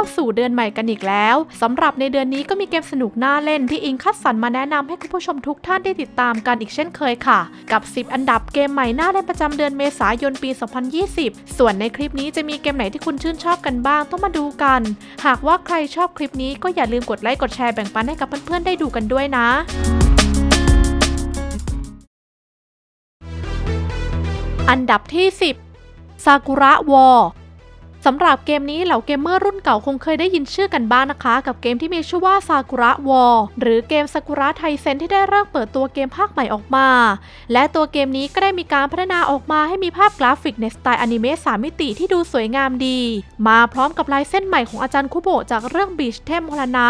าสู่เดือนใหม่กันอีกแล้วสำหรับในเดือนนี้ก็มีเกมสนุกน่าเล่นที่อิงคัดสรรมาแนะนำให้คุณผู้ชมทุกท่านได้ติดตามกันอีกเช่นเคยค่ะ กับ 10 อันดับเกมใหม่น่าเล่นประจำเดือนเมษายนปี 2020 ส่วนในคลิปนี้จะมีเกมไหนที่คุณชื่นชอบกันบ้างต้องมาดูกัน หากว่าใครชอบคลิปนี้ก็อย่าลืมกดไลค์กดแชร์แบ่งปันให้กับเพื่อนๆได้ดูกันด้วยนะอันดับที่ 10 ซากุระวอ สำหรับเกมนี้เหล่าเกมเมอร์รุ่นเก่าคงเคยได้ยินชื่อกันบ้างนะคะ กับเกมที่มีชื่อว่าซากุระวอลหรือเกมซากุระไทเซนที่ได้เริ่มเปิดตัวเกมภาคใหม่ออกมา และตัวเกมนี้ก็ได้มีการพัฒนาออกมาให้มีภาพกราฟิกในสไตล์อนิเมะ3มิติที่ดูสวยงามดี มาพร้อมกับลายเส้นใหม่ของอาจารย์คุโบะจากเรื่องบีชเทมพลนะ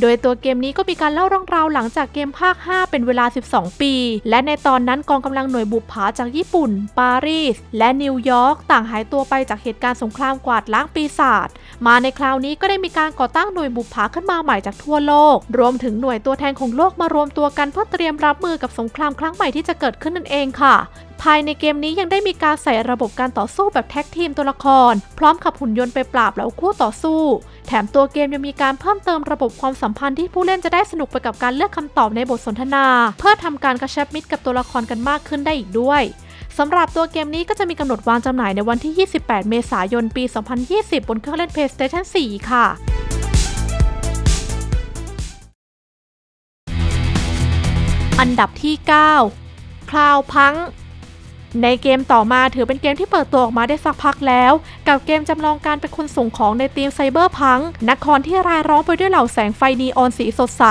โดยตัวเกมนี้ก็มีการเล่าเรื่องราวหลังจากเกมภาค 5 เป็นเวลา 12 ปี และในตอนนั้นกองกำลังหน่วยบุปผาจากญี่ปุ่น ปารีส และนิวยอร์กต่างหายตัวไปจากเหตุการณ์สงครามกวาดล้างปีศาจมาในคราวนี้ก็ได้มีการก่อตั้งหน่วยบุปผาขึ้นมาใหม่จากทั่วโลก รวมถึงหน่วยตัวแทนของโลกมารวมตัวกันเพื่อเตรียมรับมือกับสงครามครั้งใหม่ที่จะเกิดขึ้นนั่นเองค่ะ ภายในเกมนี้ยังได้มีการใส่ระบบการต่อสู้แบบแท็กทีมตัวละคร พร้อมขับหุ่นยนต์ไปปราบเหล่าคู่ต่อสู้ แถมตัวเกมยังมีการเพิ่มเติมระบบความสัมพันธ์ที่ผู้เล่นจะได้สนุกไปกับการเลือกคำตอบในบทสนทนา เพื่อทำการกระชับมิตรกับตัวละครกันมากขึ้นได้อีกด้วย สำหรับตัวเกมนี้ก็จะมีกำหนดวางจำหน่ายในวันที่ 28 เมษายน ปี 2020 บนเครื่องเล่น PlayStation 4 ค่ะอันดับที่ 9 Cloud Punk ในเกมต่อมาถือเป็นเกมที่เปิดตัวออกมาได้สักพักแล้ว กับเกมจำลองการเป็นคนส่งของในทีมไซเบอร์พังนครที่รายร้องไปด้วยเหล่าแสงไฟนีออนสีสดใส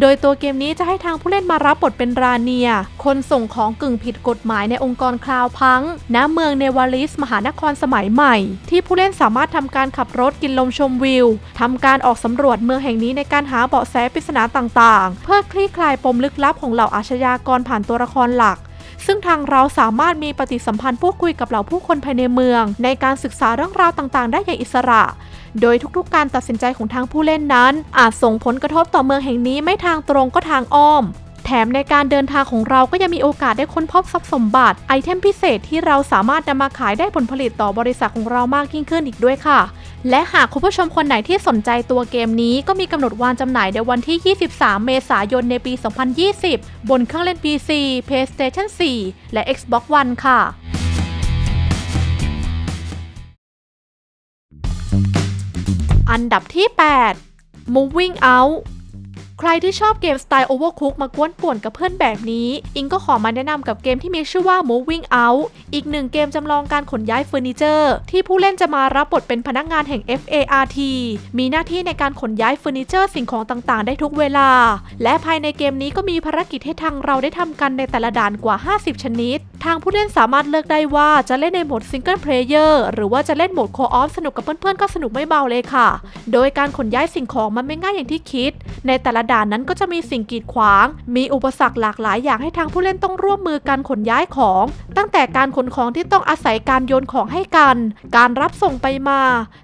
โดยตัวเกมนี้จะให้ทางผู้เล่นมารับบทเป็นราเนีย คนส่งของกึ่งผิดกฎหมายในองค์กรคลาวพังณเมืองเนวาลิส มหานครสมัยใหม่ ที่ผู้เล่นสามารถทำการขับรถกินลมชมวิวทำการออกสำรวจเมืองแห่งนี้ในการหาเบาะแสปริศนาต่างๆ เพื่อคลี่คลายปมลึกลับของเหล่าอาชญากรผ่านตัวละครหลัก ซึ่งทางเราสามารถมีปฏิสัมพันธ์พูดคุยกับเหล่าผู้คนภายในเมือง ในการศึกษาเรื่องราวต่างๆ ได้อย่างอิสระ โดยทุกๆ การตัดสินใจของทางผู้เล่นนั้น อาจส่งผลกระทบต่อเมืองแห่งนี้ไม่ทางตรงก็ทางอ้อม แถมในการเดินทางของเราก็ยังมีโอกาสได้ค้นพบทรัพย์สมบัติไอเทมพิเศษที่เราสามารถนำมาขายได้ผลผลิตต่อบริษัทของเรามากยิ่งขึ้นอีกด้วยค่ะ และหากคุณผู้ชมคนไหนที่สนใจตัวเกมนี้ก็มีกำหนดวางจำหน่ายในวันที่ 23 เมษายนในปี 2020 บนเครื่องเล่น PC PlayStation 4 และ Xbox One ค่ะอันดับที่ 8 Moving Out ใครที่ชอบเกมสไตล์ Overcook มากวนป่วนกับเพื่อนแบบนี้ อิงก็ขอมาแนะนำกับเกมที่มีชื่อว่า Moving Out อีกหนึ่งเกมจำลองการขนย้ายเฟอร์นิเจอร์ ที่ผู้เล่นจะมารับบทเป็นพนักงานแห่ง FART มีหน้าที่ในการขนย้ายเฟอร์นิเจอร์สิ่งของต่างๆ ได้ทุกเวลา และภายในเกมนี้ก็มีภารกิจให้ทางเราได้ทำกันในแต่ละด่านกว่า 50 ชนิด ทางผู้เล่นสามารถเลือกได้ว่าจะเล่นในโหมดซิงเกิลเพลเยอร์หรือว่าจะเล่นโหมดโคออฟสนุกกับเพื่อนๆก็สนุกไม่เบาเลยค่ะ โดยการขนย้ายสิ่งของมันไม่ง่ายอย่างที่คิด ในแต่ละด่านนั้นก็จะมีสิ่งกีดขวาง มีอุปสรรคหลากหลายอย่างให้ทางผู้เล่นต้องร่วมมือกันขนย้ายของ ตั้งแต่การขนของที่ต้องอาศัยการโยนของให้กัน การรับส่งไปมา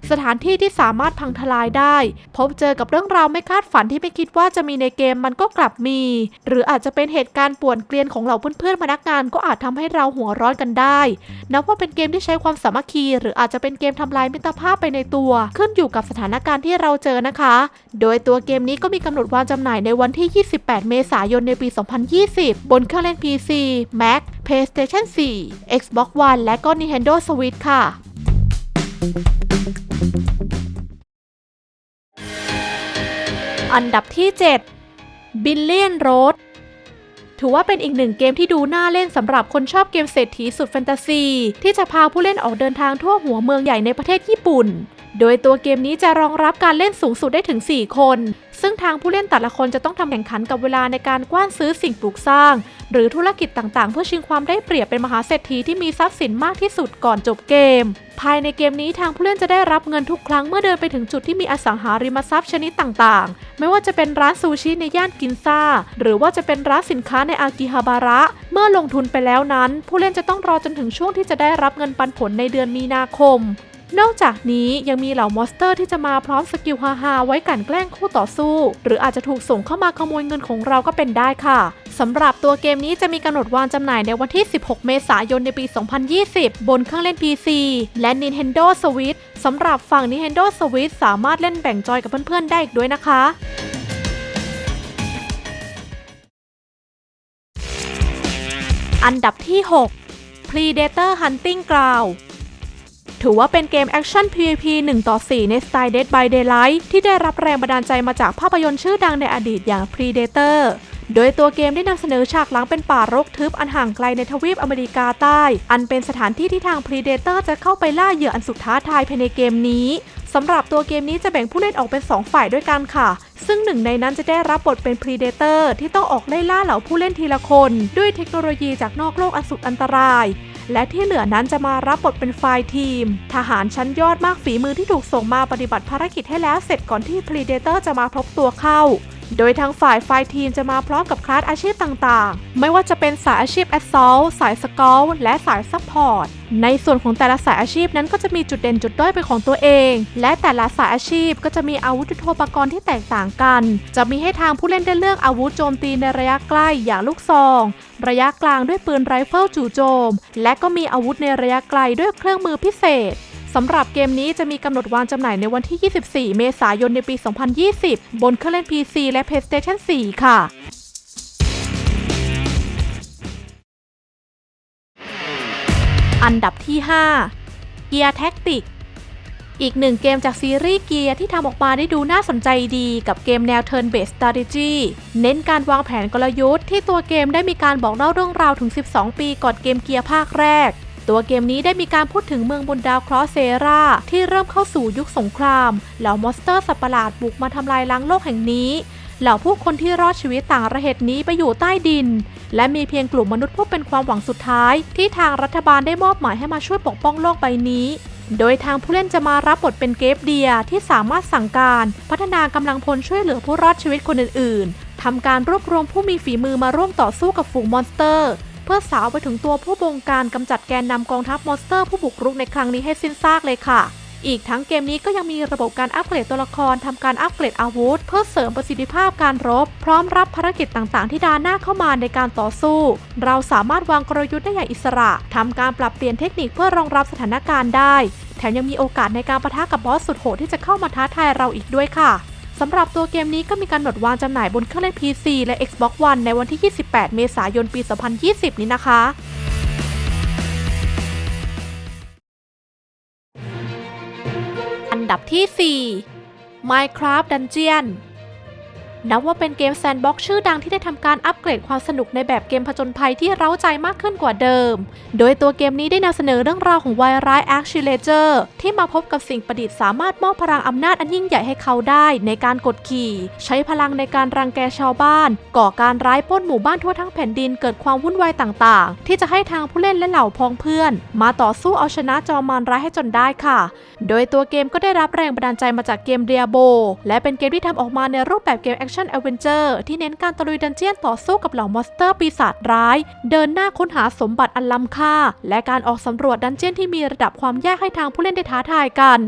สถานที่ที่สามารถพังทลายได้ พบเจอกับเรื่องราวไม่คาดฝันที่ไม่คิดว่าจะมีในเกมมันก็กลับมี หรืออาจจะเป็นเหตุการณ์ป่วนเกลียนของเหล่าเพื่อนๆพนักงานก็อาจทำให้เราหัวร้อนกันได้นับว่าเป็นเกมที่ใช้ความสามัคคี หรืออาจจะเป็นเกมทำลายมิตรภาพไปในตัว ขึ้นอยู่กับสถานการณ์ที่เราเจอนะคะ โดยตัวเกมนี้ก็มีกำหนดวางจำหน่ายในวันที่ 28 เมษายนในปี 2020 บนเครื่องเล่น PC Mac PlayStation 4 Xbox One และก็ Nintendo Switch ค่ะ อันดับที่ 7 Billion Road ถือว่าเป็นอีกหนึ่งเกมที่ดูน่าเล่นสำหรับคนชอบเกมเศรษฐีสุดแฟนตาซี ที่จะพาผู้เล่นออกเดินทางทั่วหัวเมืองใหญ่ในประเทศญี่ปุ่น โดยตัวเกมนี้จะรองรับการเล่นสูงสุดได้ถึง 4 คน ซึ่งทางผู้เล่นแต่ละคนจะต้องทำแข่งขันกับเวลาในการกว้านซื้อสิ่งปลูกสร้าง หรือธุรกิจต่างๆ เพื่อชิงความได้เปรียบเป็นมหาเศรษฐีที่มีทรัพย์สินมากที่สุดก่อนจบเกม ภายในเกมนี้ทางผู้เล่นจะได้รับเงินทุกครั้งเมื่อเดินไปถึงจุดที่มีอสังหาริมทรัพย์ชนิดต่างๆ ไม่ว่าจะเป็นร้านซูชิในย่านกินซ่า หรือว่าจะเป็นร้านสินค้าในอากิฮาบาระ เมื่อลงทุนไปแล้วนั้น ผู้เล่นจะต้องรอจนถึงช่วงที่จะได้รับเงินปันผลในเดือนมีนาคม นอกจากนี้ยังมีเหล่ามอนสเตอร์ที่จะมาพร้อมสกิลฮาๆไว้กันแกล้งคู่ต่อสู้ หรืออาจจะถูกส่งเข้ามาขโมยเงินของเราก็เป็นได้ค่ะสำหรับตัวเกมนี้จะมีกำหนดวางจำหน่ายในวันที่ 16 เมษายนในปี 2020 บนเครื่องเล่น PC และ Nintendo Switch สำหรับฝั่ง Nintendo Switch สามารถเล่นแบ่งจอยกับเพื่อนๆได้อีกด้วยนะคะอันดับที่ 6 Predator Hunting Ground ถือว่าเป็นเกมแอคชั่น PVP 1 ต่อ 4 ในสไตล์ Dead by Daylight ที่ได้รับแรงบันดาลใจมาจากภาพยนตร์ชื่อดังในอดีตอย่าง Predator โดยตัวเกมได้นำเสนอฉากหลังเป็นป่ารกทึบอันห่างไกลในทวีปอเมริกาใต้ อันเป็นสถานที่ที่ทาง Predator จะเข้าไปล่าเหยื่ออันสุดท้าทายภายในเกมนี้สำหรับตัวเกมนี้จะแบ่งผู้เล่นออกเป็น 2 ฝ่ายด้วยกันค่ะ ซึ่งหนึ่งในนั้นจะได้รับบทเป็น Predator ที่ต้องออกไล่ล่าเหล่าผู้เล่นทีละคน ด้วยเทคโนโลยีจากนอกโลกอันสุดอันตราย และที่เหลือนั้นจะมารับบทเป็นฝ่ายทีม ทหารชั้นยอดมากฝีมือที่ถูกส่งมาปฏิบัติภารกิจให้แล้วเสร็จก่อนที่พรีเดเตอร์จะมาพบตัวเข้า โดยทางฝ่ายไฟทีมจะมาพร้อมกับคลาสอาชีพต่างๆ ไม่ว่าจะเป็นสายอาชีพ Assault สายสกอลและสายซัพพอร์ต ในส่วนของแต่ละสายอาชีพนั้นก็จะมีจุดเด่นจุดด้อยเป็นของตัวเอง และแต่ละสายอาชีพก็จะมีอาวุธยุทโธปกรณ์ที่แตกต่างกัน จะมีให้ทางผู้เล่นได้เลือกอาวุธโจมตีในระยะใกล้อย่างลูกซอง ระยะกลางด้วยปืนไรเฟิลจู่โจม และก็มีอาวุธในระยะไกลด้วยเครื่องมือพิเศษ สำหรับเกมนี้จะมีกำหนดวางจำหน่ายในวันที่ 24 เมษายนในปี 2020 บนเครื่องเล่น PC และ PlayStation 4 ค่ะอันดับที่ 5 Gear Tactic อีกหนึ่งเกมจากซีรีส์เกียร์ที่ทำออกมาได้ดูน่าสนใจดีกับเกมแนว Turn Based Strategy เน้นการวางแผนกลยุทธ์ที่ตัวเกมได้มีการบอกเล่าเรื่องราวถึง 12 ปีก่อนเกมเกียร์ภาคแรก ตัวเกมนี้ได้มีการพูดถึงเมืองบนดาวครอสเซราที่เริ่มเข้าสู่ยุคสงครามเหล่ามอนสเตอร์สัตว์ประหลาดบุกมาทำลายล้างโลกแห่งนี้เหล่าผู้คนที่รอดชีวิตต่างระเหตุนี้ไปอยู่ใต้ดิน และมีเพียงกลุ่มมนุษย์ผู้เป็นความหวังสุดท้าย ที่ทางรัฐบาลได้มอบหมายให้มาช่วยปกป้องโลกใบนี้ โดยทางผู้เล่นจะมารับบทเป็นเกฟเดียที่สามารถสั่งการ พัฒนากำลังพลช่วยเหลือผู้รอดชีวิตคนอื่น ๆทำการรวบรวมผู้มีฝีมือมาร่วมต่อสู้กับฝูงมอนสเตอร์ เพื่อสาวไปถึงตัวผู้บงการกำจัดแกนนำกองทัพมอนสเตอร์ผู้บุกรุกในครั้งนี้ให้สิ้นซากเลยค่ะ อีกทั้งเกมนี้ก็ยังมีระบบการอัปเกรดตัวละครทำการอัปเกรดอาวุธ เพื่อเสริมประสิทธิภาพการรบ พร้อมรับภารกิจต่างๆ ที่ดาหน้าเข้ามาในการต่อสู้ เราสามารถวางกลยุทธ์ได้อย่างอิสระทำการปรับเปลี่ยนเทคนิคเพื่อรองรับสถานการณ์ได้ แถมยังมีโอกาสในการปะทะกับบอสสุดโหดที่จะเข้ามาท้าทายเราอีกด้วยค่ะ สำหรับตัวเกมนี้ก็มีการหนดวางจำหน่ายบนเครื่องเล่น PC และ Xbox One ในวันที่ 28 เมษายน ปี 2020 นี้นะคะอันดับที่ 4 Minecraft Dungeon นับว่าเป็นเกมแซนด์บ็อกซ์ชื่อดังที่ได้ทำการอัปเกรดความสนุกในแบบเกมผจญภัยที่เร้าใจมากขึ้นกว่าเดิม โดยตัวเกมนี้ได้นำเสนอเรื่องราวของวายร้ายแอคชิเลเจอร์ที่มาพบกับสิ่งประดิษฐ์สามารถมอบพลังอำนาจอันยิ่งใหญ่ให้เขาได้ในการกดขี่ ใช้พลังในการรังแกชาวบ้าน ก่อการร้ายป้นหมู่บ้านทั่วทั้งแผ่นดินเกิดความวุ่นวายต่างๆ ที่จะให้ทางผู้เล่นและเหล่าพ้องเพื่อน มาต่อสู้เอาชนะจอมมารร้ายให้จนได้ค่ะ โดยตัวเกมก็ได้รับแรงบันดาลใจมาจากเกมเดียโบและเป็นเกมที่ทำออกมาในรูปแบบเกมแอคชั่นแอเวนเจอร์ที่เน้นการตะลุยดันเจียนต่อสู้กับเหล่ามอนสเตอร์ปีศาจร้าย เดินหน้าค้นหาสมบัติอันล้ำค่า และการออกสำรวจดันเจียนที่มีระดับความยากให้ทางผู้เล่นได้ท้าทายกัน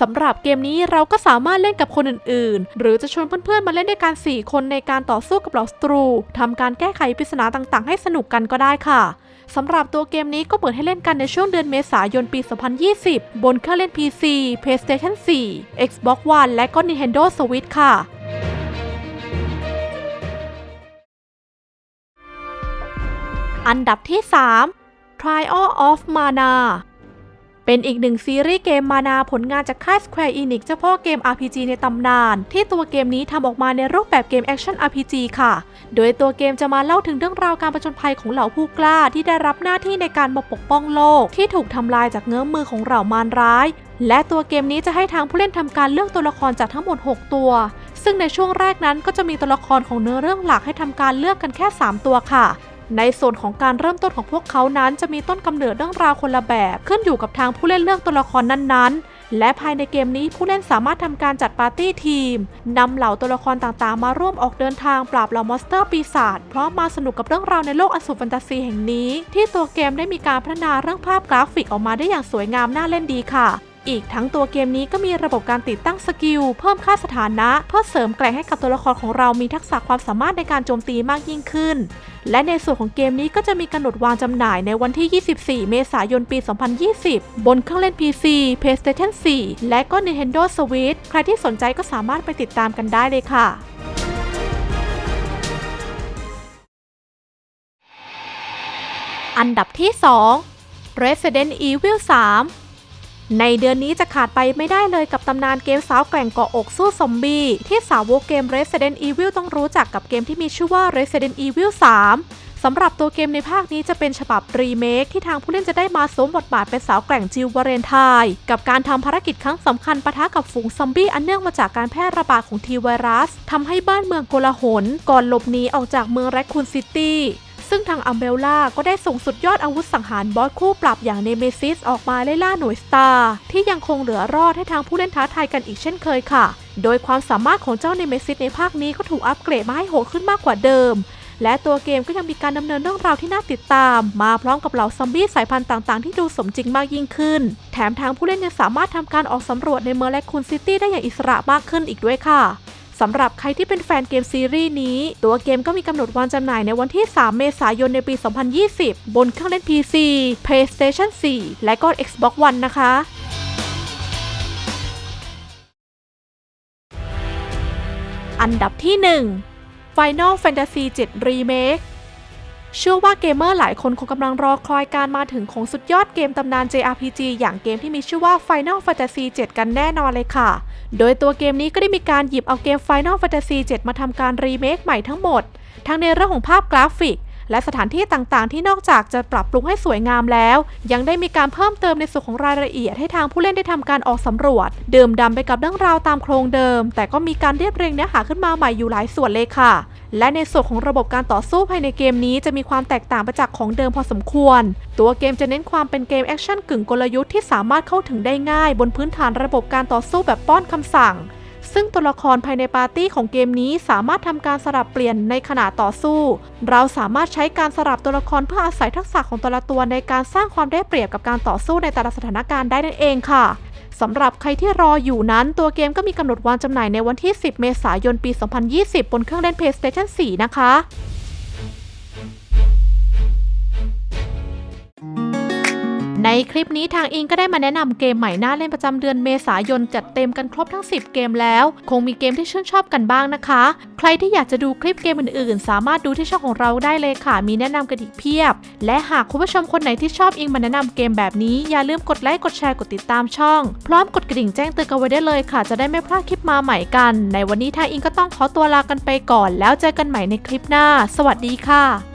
สำหรับเกมนี้เราก็สามารถเล่นกับคนอื่นๆ หรือจะชวนเพื่อนๆ มาเล่นด้วยกัน 4 คนในการต่อสู้กับเหล่าศัตรูทำการแก้ไขปริศนาต่างๆ ให้สนุกกันก็ได้ค่ะสำหรับตัวเกมนี้ก็เปิดให้เล่นกันในช่วงเดือนเมษายนปี 2020 บนเครื่องเล่น PC PlayStation 4 Xbox One และก็ Nintendo Switch ค่ะ อันดับที่ 3 Trial of Mana เป็นอีกหนึ่งซีรีส์เกมมานาผลงานจากค่าย Square Enix เจ้าพ่อเกม RPG ในตำนาน ที่ตัวเกมนี้ทำออกมาในรูปแบบเกมแอคชั่น RPG ค่ะ โดยตัวเกมจะมาเล่าถึงเรื่องราวการประจนภัยของเหล่าผู้กล้าที่ได้รับหน้าที่ในการมาปกป้องโลก ที่ถูกทำลายจากเงื้อมมือของเหล่ามารร้าย และตัวเกมนี้จะให้ทางผู้เล่นทำการเลือกตัวละครจากทั้งหมด 6 ตัว ซึ่งในช่วงแรกนั้นก็จะมีตัวละครของเนื้อเรื่องหลักให้ทำการเลือกกันแค่ 3 ตัวค่ะ ในส่วนของการเริ่มต้นของพวกเขานั้นจะมีต้นกำเนิดเรื่องราวคนละแบบ ขึ้นอยู่กับทางผู้เล่นเลือกตัวละครนั้นๆ และภายในเกมนี้ผู้เล่นสามารถทำการจัดปาร์ตี้ทีมนำเหล่าตัวละครต่างๆ มาร่วมออกเดินทางปราบเหล่ามอนสเตอร์ปีศาจพร้อมมาสนุกกับเรื่องราวในโลกอสูรแฟนตาซีแห่งนี้ ที่ตัวเกมได้มีการพัฒนาเรื่องภาพกราฟิกออกมาได้อย่างสวยงามน่าเล่นดีค่ะ อีกทั้งตัวเกมนี้ก็มีระบบการติดตั้งสกิล เพิ่มค่าสถานะ เพื่อเสริมแกร่งให้กับตัวละครของเรามีทักษะความสามารถในการโจมตีมากยิ่งขึ้น และในส่วนของเกมนี้ก็จะมีกำหนดวางจำหน่ายในวันที่ 24 เมษายนปี 2020 บนเครื่องเล่น PC PlayStation 4 และก็ Nintendo Switch ใครที่สนใจก็สามารถไปติดตามกันได้เลยค่ะอันดับที่ 2 Resident Evil 3 ในเดือนนี้จะขาดไปไม่ได้เลยกับตำนานเกมสาวแกร่งเกาะอกสู้ซอมบี้ ที่สาวกเกม Resident Evil ต้องรู้จักกับเกมที่มีชื่อว่า Resident Evil 3 สำหรับตัวเกมในภาคนี้จะเป็นฉบับรีเมคที่ทางผู้เล่นจะได้มาสวมบทบาทเป็นสาวแกร่งจิลวเรนไทน์กับการทำภารกิจครั้งสำคัญปะทะกับฝูงซอมบี้อันเนื่องมาจากการแพร่ระบาดของทีไวรัสทำให้บ้านเมืองโกลาหลก่อนหลบหนีออกจากเมืองแรคคูนซิตี้ ซึ่งทางอัมเบลล่าก็ได้ส่งสุดยอดอาวุธสังหารบอสคู่ปรับอย่างเนเมซิสออกมาไล่ล่าหน่วยสตาร์ที่ยังคงเหลือรอดให้ทางผู้เล่นท้าทายกันอีกเช่นเคยค่ะ โดยความสามารถของเจ้าเนเมซิสในภาคนี้ก็ถูกอัปเกรดมาให้โหดขึ้นมากกว่าเดิม และตัวเกมก็ยังมีการดำเนินเรื่องราวที่น่าติดตาม มาพร้อมกับเหล่าซอมบี้สายพันธุ์ต่างๆ ที่ดูสมจริงมากยิ่งขึ้น แถมทางผู้เล่นยังสามารถทำการออกสำรวจในเมืองแลคคูนซิตี้ได้อย่างอิสระมากขึ้นอีกด้วยค่ะ สำหรับใครที่เป็นแฟนเกมซีรีส์นี้ ตัวเกมก็มีกำหนดวางจำหน่ายในวันที่ 3 เมษายนในปี 2020 บนเครื่องเล่น PC PlayStation 4 และก็ Xbox One นะคะอันดับที่ 1 Final Fantasy 7 Remake เชื่อว่าเกมเมอร์หลายคนคงกำลังรอคอยการมาถึงของสุดยอดเกมตำนาน JRPG อย่างเกมที่มีชื่อว่า Final Fantasy 7 กันแน่นอนเลยค่ะ โดยตัวเกมนี้ก็ได้มีการหยิบเอาเกม Final Fantasy 7 มาทำการรีเมคใหม่ทั้งหมด ทั้งในเรื่องของภาพกราฟิก และสถานที่ต่างๆ ที่นอกจากจะปรับปรุงให้สวยงามแล้ว ยังได้มีการเพิ่มเติมในส่วนของรายละเอียดให้ทางผู้เล่นได้ทำการออกสำรวจ ดื่มด่ำไปกับเรื่องราวตามโครงเดิม แต่ก็มีการเรียบเรียงเนื้อหาขึ้นมาใหม่อยู่หลายส่วนเลยค่ะและในส่วนของระบบการต่อสู้ภายในเกมนี้จะมีความแตกต่างไปจากของเดิมพอสมควร ตัวเกมจะเน้นความเป็นเกมแอคชั่นกึ่งกลยุทธ์ที่สามารถเข้าถึงได้ง่าย บนพื้นฐานระบบการต่อสู้แบบป้อนคำสั่ง ซึ่งตัวละครภายในปาร์ตี้ของเกมนี้สามารถทำการสลับเปลี่ยนในขณะต่อสู้ เราสามารถใช้การสลับตัวละครเพื่ออาศัยทักษะของแต่ละตัวในการสร้างความได้เปรียบกับการต่อสู้ในแต่ละสถานการณ์ได้นั่นเองค่ะสำหรับใครที่รออยู่นั้นตัวเกมก็มีกำหนดวางจำหน่ายในวันที่ 10 เมษายน ปี 2020 บนเครื่องเล่น PlayStation 4 นะคะ ในคลิปนี้ทางอิงก็ได้มาแนะนำเกมใหม่น่าเล่นประจำเดือนเมษายนจัดเต็มกันครบทั้ง 10 เกมแล้ว คงมีเกมที่ชื่นชอบกันบ้างนะคะ ใครที่อยากจะดูคลิปเกมอื่นๆ สามารถดูที่ช่องของเราได้เลยค่ะ มีแนะนำกันอีกเพียบ และหากคุณผู้ชมคนไหนที่ชอบอิงมาแนะนำเกมแบบนี้อย่าลืมกดไลค์กดแชร์กดติดตามช่อง พร้อมกดกระดิ่งแจ้งเตือนกันไว้ได้เลยค่ะ จะได้ไม่พลาดคลิปมาใหม่กัน ในวันนี้ทางอิงก็ต้องขอตัวลากันไปก่อน แล้วเจอกันใหม่ในคลิปหน้า สวัสดีค่ะ